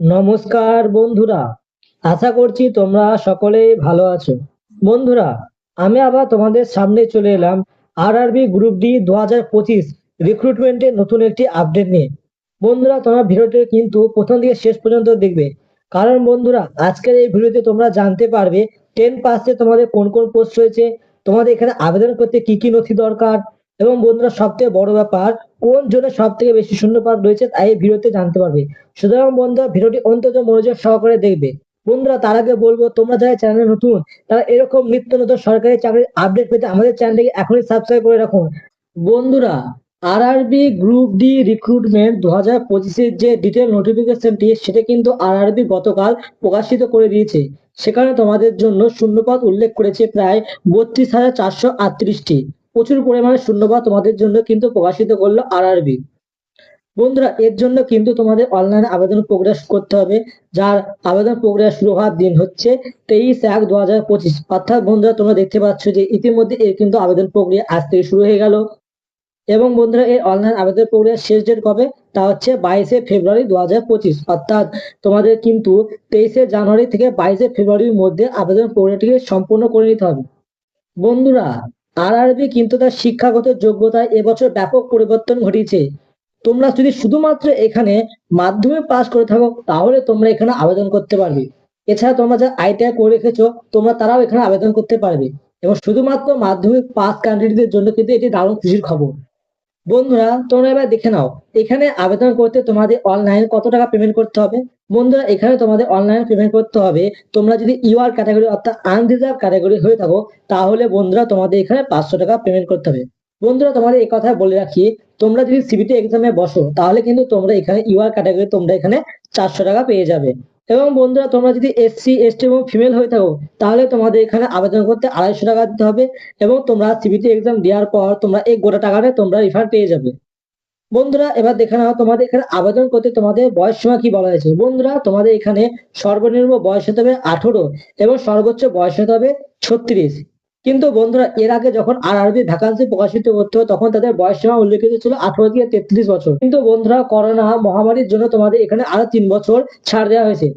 নমস্কার বন্ধুরা, আশা করছি তোমরা সকলে ভালো আছো। বন্ধুরা, আমি আবার তোমাদের সামনে চলে এলাম আরআরবি গ্রুপ ডি দু হাজার পঁচিশ রিক্রুটমেন্টের নতুন একটি আপডেট নিয়ে। বন্ধুরা, তোমরা ভিডিওটি কিন্তু প্রথম থেকে শেষ পর্যন্ত দেখবে। কারণ বন্ধুরা, আজকের এই ভিডিওতে তোমরা জানতে পারবে টেন পাসে তোমাদের কোন কোন পোস্ট রয়েছে, তোমাদের এখানে আবেদন করতে কি কি নথি দরকার এবং বন্ধুরা সব থেকে বড় ব্যাপার, কোন জোনে সব থেকে বেশি শূন্যপাত রয়েছে তাই এই ভিডিওতে জানতে পারবে। সুতরাং বন্ধুরা, ভিডিওটি অন্তত মনোযোগ সহকারে দেখবে। বন্ধুরা, তার আগে বলব, তোমরা যারা চ্যানেলে নতুন, তারা এরকম নিত্য নতুন সরকারি চাকরির আপডেট পেতে আমাদের চ্যানেলটিকে এখনই সাবস্ক্রাইব করে রাখুন। বন্ধুরা আরআরবি গ্রুপ ডি রিক্রুটমেন্ট দু হাজার পঁচিশের যে ডিটেল নোটিফিকেশনটি সেটা কিন্তু আরআরবি গতকাল প্রকাশিত করে দিয়েছে। সেখানে তোমাদের জন্য শূন্যপাত উল্লেখ করেছে প্রায় বত্রিশ হাজার চারশো আটত্রিশটি। প্রচুর পরিমাণে শূন্যপাত তোমাদের জন্য কিন্তু প্রকাশিত করল আরআরবি বন্ধুরা, এর জন্য কিন্তু তোমাদের অনলাইন আবেদন প্রক্রিয়া করতে হবে, যার আবেদন প্রক্রিয়া শুরু হওয়ার দিন হচ্ছে তেইশ এক দু হাজার পঁচিশ। অর্থাৎ বন্ধুরা, তোমরা দেখতে পাচ্ছ যে ইতিমধ্যে এর কিন্তু আবেদন প্রক্রিয়া আজ থেকে শুরু হয়ে গেল। এবং বন্ধুরা এই অনলাইন আবেদন প্রক্রিয়ার শেষ ডেট কবে? তা হচ্ছে বাইশে ফেব্রুয়ারি দু হাজার পঁচিশ। অর্থাৎ তোমাদের কিন্তু তেইশে জানুয়ারি থেকে বাইশে ফেব্রুয়ারির মধ্যে আবেদন প্রক্রিয়াটিকে সম্পূর্ণ করে নিতে হবে। বন্ধুরা আরআরবি কিন্তু তার শিক্ষাগত যোগ্যতায় এবছর ব্যাপক পরিবর্তন ঘটিয়েছে। তোমরা যদি শুধুমাত্র এখানে মাধ্যমিক পাস করে থাকো, তাহলে তোমরা এখানে আবেদন করতে পারবে। এছাড়া তোমরা যা আইটিআই করে রেখেছো, তোমরা তারাও এখানে আবেদন করতে পারবে। এবং শুধুমাত্র মাধ্যমিক পাস ক্যান্ডিডেটদের জন্য কিন্তু এটি দারুণ খুশির খবর। বন্ধুরা, তোমরা এবার দেখে নাও, এখানে আবেদন করতে তোমাদের অনলাইন কত টাকা পেমেন্ট করতে হবে? বন্ধুরা, এখানে তোমাদের অনলাইন পেমেন্ট করতে হবে, তোমরা যদি ইউআর ক্যাটাগরি অর্থাৎ আনরিজার্ভ ক্যাটাগরি হয়ে থাকো, তাহলে বন্ধুরা তোমাদের এখানে পাঁচশো টাকা পেমেন্ট করতে হবে। বন্ধুরা, তোমাদের এই কথা বলে রাখি, তোমরা যদি সিবিটি এক্সামে বসো, তাহলে কিন্তু তোমরা এখানে ইউআর ক্যাটাগরি তোমরা এখানে চারশো টাকা পেয়ে যাবে। এবং বন্ধুরা, তোমরা যদি এসসি এসটি এবং ফিমেল হয়ে থাকো, তাহলে তোমাদের এখানে আবেদন করতে আড়াইশো টাকা দিতে হবে এবং তোমরা সিবিটি এক্সাম দেওয়ার পর তোমরা এই গোটা টাকাটা তোমরা রিফান্ড পেয়ে যাবে। বন্ধুরা, এবার দেখে নাও তোমাদের এখানে আবেদন করতে তোমাদের বয়স সীমা কি বলা হয়েছে। বন্ধুরা, তোমাদের এখানে সর্বনিম্ন বয়স হতে হবে আঠেরো এবং সর্বোচ্চ বয়স হতে হবে ছত্রিশ। কিন্তু বন্ধুরা, এর আগে যখন আর আরবি ভ্যাকান্সি প্রকাশিত হয় তখন তাদের বয়স সীমা উল্লেখিত ছিল আঠারো থেকে তেত্রিশ বছর। কিন্তু বন্ধুরা, করোনা মহামারীর জন্য তোমাদের এখানে আরও তিন বছর ছাড় দেওয়া হয়েছে।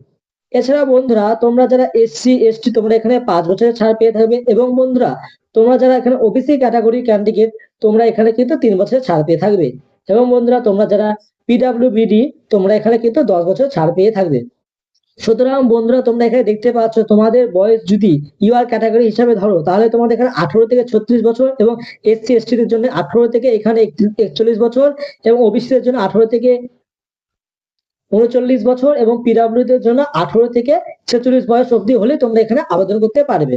এছাড়া বন্ধুরা, তোমরা যারা এসসি এসটি তোমরা এখানে পাঁচ বছরের ছাড় পেয়ে থাকবে এবং বন্ধুরা, তোমরা যারা এখানে ওবিসি ক্যাটাগরি ক্যান্ডিডেট তোমরা এখানে কিন্তু তিন বছরের ছাড় পেয়ে থাকবে। এবং বন্ধুরা, তোমরা যারা পিডাব্লিউবিডি তোমরা এখানে কিন্তু দশ বছর ছাড় পেয়ে থাকবে। সুতরাং বন্ধুরা, তোমরা এখানে দেখতে পাচ্ছ তোমাদের বয়স যদি ইউআর ক্যাটাগরি হিসাবে ধরো, তাহলে তোমাদের এখানে আঠারো থেকে ছত্রিশ বছর এবং এসসি এসটি দের জন্য আঠারো থেকে এখানে একচল্লিশ বছর এবং ওবিসি দের জন্য আঠারো থেকে উনচল্লিশ বছর এবং পিডাব্লিউ দের জন্য আঠারো থেকে ছেচল্লিশ বয়স অবধি হলে তোমরা এখানে আবেদন করতে পারবে।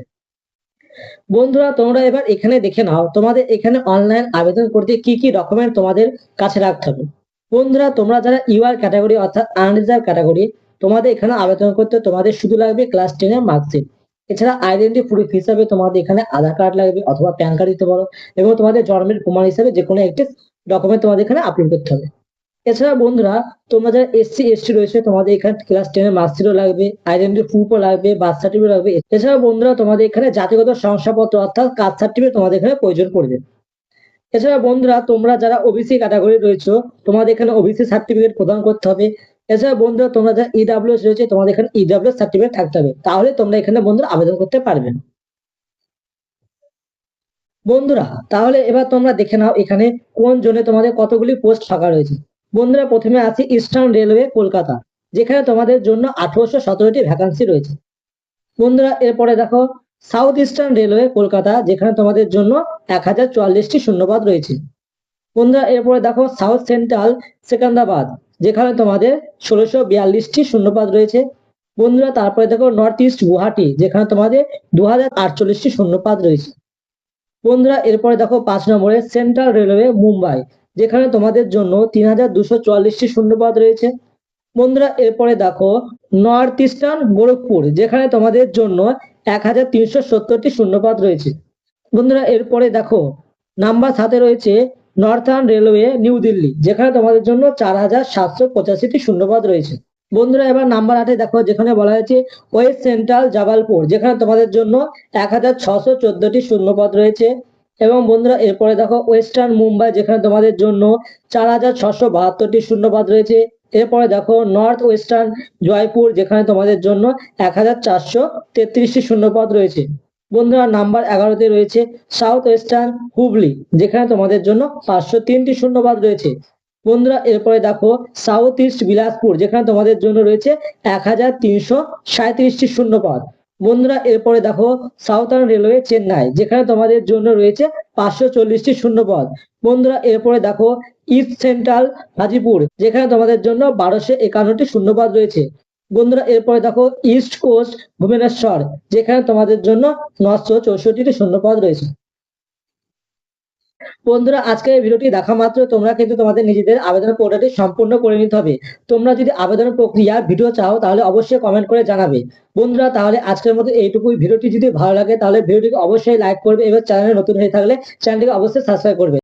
বন্ধুরা, তোমরা এবার এখানে দেখে নাও, তোমাদের এখানে অনলাইন আবেদন করতে কি কি ডকুমেন্ট তোমাদের কাছে রাখতে হবে। বন্ধুরা, তোমরা যারা ইউআর ক্যাটাগরি অর্থাৎ আনরিজার্ভ ক্যাটাগরি তোমাদের এখানে আবেদন করতে তোমাদের শুধু লাগবে ক্লাস টেনের মার্কশিট এছাড়া আইডেন্টি প্রুফ হিসাবে তোমাদের এখানে আধার কার্ড লাগবে অথবা প্যান কার্ড দিতে পারো এবং তোমাদের জন্মের প্রমাণ হিসাবে যে কোনো একটি ডকুমেন্ট তোমাদের এখানে আপলোড করতে হবে। এছাড়া বন্ধুরা, তোমরা যারা এসসি, এসটি রয়েছে, তোমাদের এখানে ক্লাস টেনের মার্কশিটও লাগবে আইডেন্টি প্রুফও লাগবে বার্থ সার্টিফিকেট লাগবে। এছাড়া বন্ধুরা, তোমাদের এখানে জাতিগত শংসাপত্র অর্থাৎ কাস্ট সার্টিফিকেট তোমাদের এখানে প্রয়োজন পড়বে। এছাড়া বন্ধুরা, তোমরা যারা ওবিসি ক্যাটাগরি রয়েছে, তোমাদের এখানে ওবিসি সার্টিফিকেট প্রদান করতে হবে। এছাড়া বন্ধুরা, তোমরা যারা ইডাব্লিউএস রয়েছে, তোমাদের এখানে ইডাব্লিউএস সার্টিফিকেট থাকতে হবে। তাহলে তোমরা এখানে বন্ধুরা আবেদন করতে পারবে। বন্ধুরা, তাহলে এবার তোমরা দেখে নাও এখানে কোন জোনে তোমাদের কতগুলি পোস্ট ফাঁকা রয়েছে। বন্ধুরা, প্রথমে আছে ইস্টার্ন রেলওয়ে কলকাতা, যেখানে তোমাদের জন্য আঠারোশো সতেরোটি ভ্যাকান্সি রয়েছে। বন্ধুরা, এরপরে দেখো সাউথ ইস্টার্ন রেলওয়ে কলকাতা, যেখানে তোমাদের জন্য এক হাজার চুয়াল্লিশটি শূন্যপদ রয়েছে। বন্ধুরা, এরপরে দেখো সাউথ সেন্ট্রাল সেকেন্দ্রাবাদ যেখানে তোমাদের ষোলোশো বিয়াল্লিশটি শূন্যপাত রয়েছে। বন্ধুরা, তারপরে দেখো নর্থ ইস্ট গুয়াহাটি, যেখানে তোমাদের দু হাজার আটচল্লিশটি শূন্যপদ রয়েছে। বন্ধুরা, এরপরে দেখো পাঁচ নম্বরে সেন্ট্রাল রেলওয়ে মুম্বাই, যেখানে তোমাদের জন্য তিন হাজার দুশো চুয়াল্লিশটি শূন্যপদ রয়েছে। বন্ধুরা, এরপরে দেখো নর্থ ইস্টার্ন গোরখপুর যেখানে তোমাদের জন্য এক হাজার তিনশো সত্তরটি শূন্যপদ রয়েছে। বন্ধুরা, এরপরে দেখো নাম্বার সাথে রয়েছে নর্থার্ন রেলওয়ে নিউ দিল্লি, যেখানে তোমাদের জন্য চার হাজার সাতশো পঁচাশিটি শূন্যপদ রয়েছে। বন্ধুরা, এবার নাম্বার আটে দেখো, যেখানে বলা হয়েছে ওয়েস্ট সেন্ট্রাল জাবালপুর, যেখানে তোমাদের জন্য এক হাজার ছশো চোদ্দটি শূন্যপদ রয়েছে। এবং বন্ধুরা, এরপরে দেখো ওয়েস্টার্ন মুম্বাই, যেখানে তোমাদের জন্য চার হাজার ছশো বাহাত্তরটি শূন্যপদ রয়েছে। এরপরে দেখো নর্থ ওয়েস্টার্ন জয়পুর, যেখানে তোমাদের জন্য এক হাজার চারশো তেত্রিশটি শূন্যপদ রয়েছে। বন্ধুরা নাম্বার এগারোতে রয়েছে সাউথ ওয়েস্টার্ন হুগলি যেখানে তোমাদের জন্য পাঁচশো তিনটি শূন্যবাদ রয়েছে। বন্ধুরা, এরপরে দেখো সাউথ ইস্ট বিলাসপুর যেখানে তোমাদের জন্য রয়েছে এক হাজার তিনশো সাঁত্রিশটি শূন্যপদ। বন্ধুরা, এরপরে দেখো সাউথার্ন রেলওয়ে চেন্নাই যেখানে তোমাদের জন্য রয়েছে পাঁচশো চল্লিশটি শূন্যপদ। বন্ধুরা, এরপরে দেখো ইস্ট সেন্ট্রাল হাজিপুর যেখানে তোমাদের জন্য বারোশো একান্নটি শূন্যপদ রয়েছে। বন্ধুরা, এরপরে দেখো ইস্ট কোস্ট ভুবনেশ্বর, যেখানে তোমাদের জন্য নশো চৌষট্টিটি শূন্যপদ রয়েছে। বন্ধুরা, আজকের এই ভিডিওটি দেখা মাত্র, তোমরা কিন্তু তোমাদের নিজেদের আবেদন প্রক্রিয়াটি সম্পূর্ণ করে নিতে হবে। তোমরা যদি আবেদন প্রক্রিয়ার ভিডিও চাও, তাহলে অবশ্যই কমেন্ট করে জানাবে। বন্ধুরা, তাহলে আজকের মতো এইটুকুই। ভিডিওটি যদি ভালো লাগে, তাহলে ভিডিওটিকে অবশ্যই লাইক করবে এবার চ্যানেলে নতুন হয়ে থাকলে চ্যানেলটিকে অবশ্যই সাবস্ক্রাইব করবে।